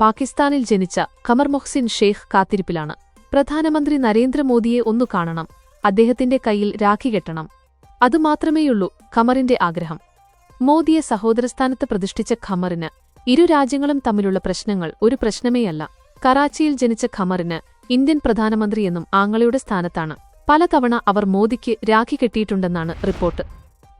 പാകിസ്ഥാനിൽ ജനിച്ച ഖമർ മൊഹ്സിൻ ഷെയ്ഖ് കാത്തിരിപ്പിലാണ്. പ്രധാനമന്ത്രി നരേന്ദ്രമോദിയെ ഒന്നു കാണണം. അദ്ദേഹത്തിന്റെ കയ്യിൽ രാഖി കെട്ടണം. അതുമാത്രമേയുള്ളൂ ഖമറിന്റെ ആഗ്രഹം. മോദിയെ സഹോദരസ്ഥാനത്ത് പ്രതിഷ്ഠിച്ച ഖമറിന് ഇരു രാജ്യങ്ങളും തമ്മിലുള്ള പ്രശ്നങ്ങൾ ഒരു പ്രശ്നമേയല്ല. കറാച്ചിയിൽ ജനിച്ച ഖമറിന് ഇന്ത്യൻ പ്രധാനമന്ത്രിയെന്നും ആങ്ങളയുടെ സ്ഥാനത്താണ്. പലതവണ അവർ മോദിക്ക് രാഖി കെട്ടിയിട്ടുണ്ടെന്നാണ് റിപ്പോർട്ട്.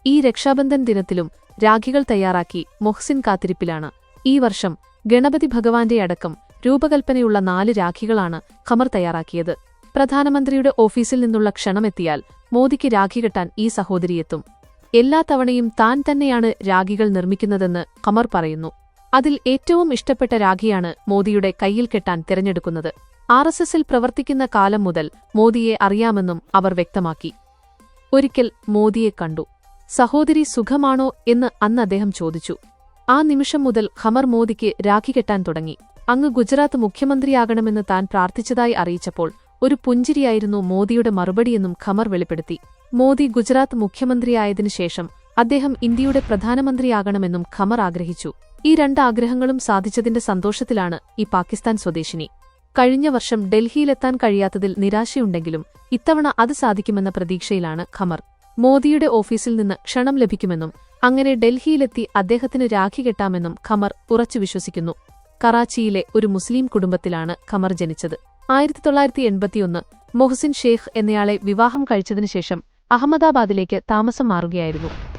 ഈ രക്ഷാബന്ധൻ ദിനത്തിലും രാഖികൾ തയ്യാറാക്കി മൊഹ്സിൻ കാത്തിരിപ്പിലാണ്. ഈ വർഷം ഗണപതി ഭഗവാന്റെ അടക്കം രൂപകൽപ്പനയുള്ള നാല് രാഖികളാണ് ഖമർ തയ്യാറാക്കിയത്. പ്രധാനമന്ത്രിയുടെ ഓഫീസിൽ നിന്നുള്ള ക്ഷണമെത്തിയാൽ മോദിക്ക് രാഖി കെട്ടാൻ ഈ സഹോദരിയെത്തും. എല്ലാ തവണയും താൻ തന്നെയാണ് രാഖികൾ നിർമ്മിക്കുന്നതെന്ന് ഖമർ പറയുന്നു. അതിൽ ഏറ്റവും ഇഷ്ടപ്പെട്ട രാഖിയാണ് മോദിയുടെ കയ്യിൽ കെട്ടാൻ തിരഞ്ഞെടുക്കുന്നത്. ആർ എസ് എസിൽ പ്രവർത്തിക്കുന്ന കാലം മുതൽ മോദിയെ അറിയാമെന്നും അവർ വ്യക്തമാക്കി. ഒരിക്കൽ മോദിയെ കണ്ടു. സഹോദരി സുഖമാണോ എന്ന് അന്ന് അദ്ദേഹം ചോദിച്ചു. ആ നിമിഷം മുതൽ ഖമർ മോദിക്ക് രാഖി കെട്ടാൻ തുടങ്ങി. അങ്ങ് ഗുജറാത്ത് മുഖ്യമന്ത്രിയാകണമെന്ന് താൻ പ്രാർത്ഥിച്ചതായി അറിയിച്ചപ്പോൾ ഒരു പുഞ്ചിരിയായിരുന്നു മോദിയുടെ മറുപടിയെന്നും ഖമർ വെളിപ്പെടുത്തി. മോദി ഗുജറാത്ത് മുഖ്യമന്ത്രിയായതിനു ശേഷം അദ്ദേഹം ഇന്ത്യയുടെ പ്രധാനമന്ത്രിയാകണമെന്നും ഖമർ ആഗ്രഹിച്ചു. ഈ രണ്ട് ആഗ്രഹങ്ങളും സാധിച്ചതിന്റെ സന്തോഷത്തിലാണ് ഈ പാകിസ്ഥാൻ സ്വദേശിനി. കഴിഞ്ഞ വർഷം ഡൽഹിയിലെത്താൻ കഴിയാത്തതിൽ നിരാശയുണ്ടെങ്കിലും ഇത്തവണ അത് സാധിക്കുമെന്ന പ്രതീക്ഷയിലാണ് ഖമർ. മോദിയുടെ ഓഫീസിൽ നിന്ന് ക്ഷണം ലഭിക്കുമെന്നും അങ്ങനെ ഡൽഹിയിലെത്തി അദ്ദേഹത്തിന് രാഖി കെട്ടാമെന്നും ഖമർ ഉറച്ചു വിശ്വസിക്കുന്നു. കറാച്ചിയിലെ ഒരു മുസ്ലിം കുടുംബത്തിലാണ് ഖമർ ജനിച്ചത്. ആയിരത്തി തൊള്ളായിരത്തി എൺപത്തിയൊന്ന് മൊഹസിൻ ഷേഖ് എന്നയാളെ വിവാഹം കഴിച്ചതിനുശേഷം അഹമ്മദാബാദിലേക്ക് താമസം മാറുകയായിരുന്നു.